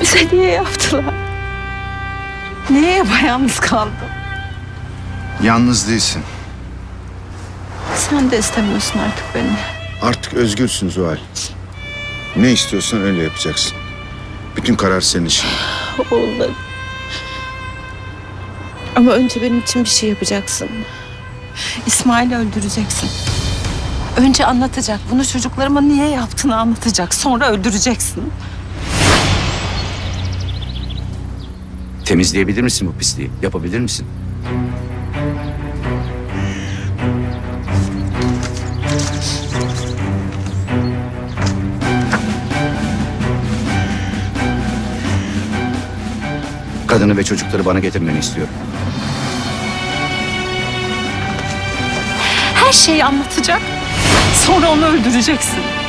Bize niye yaptılar? Niye yapayalnız kaldım? Yalnız değilsin. Sen de istemiyorsun artık beni. Artık özgürsün Zuhal. Ne istiyorsan öyle yapacaksın. Bütün karar senin işin. Oğullarım. Ama önce benim için bir şey yapacaksın. İsmail'i öldüreceksin. Önce anlatacak. Bunu çocuklarıma niye yaptığını anlatacak. Sonra öldüreceksin. Temizleyebilir misin bu pisliği? Yapabilir misin? Kadını ve çocukları bana getirmeni istiyorum. Her şeyi anlatacak. Sonra onu öldüreceksin.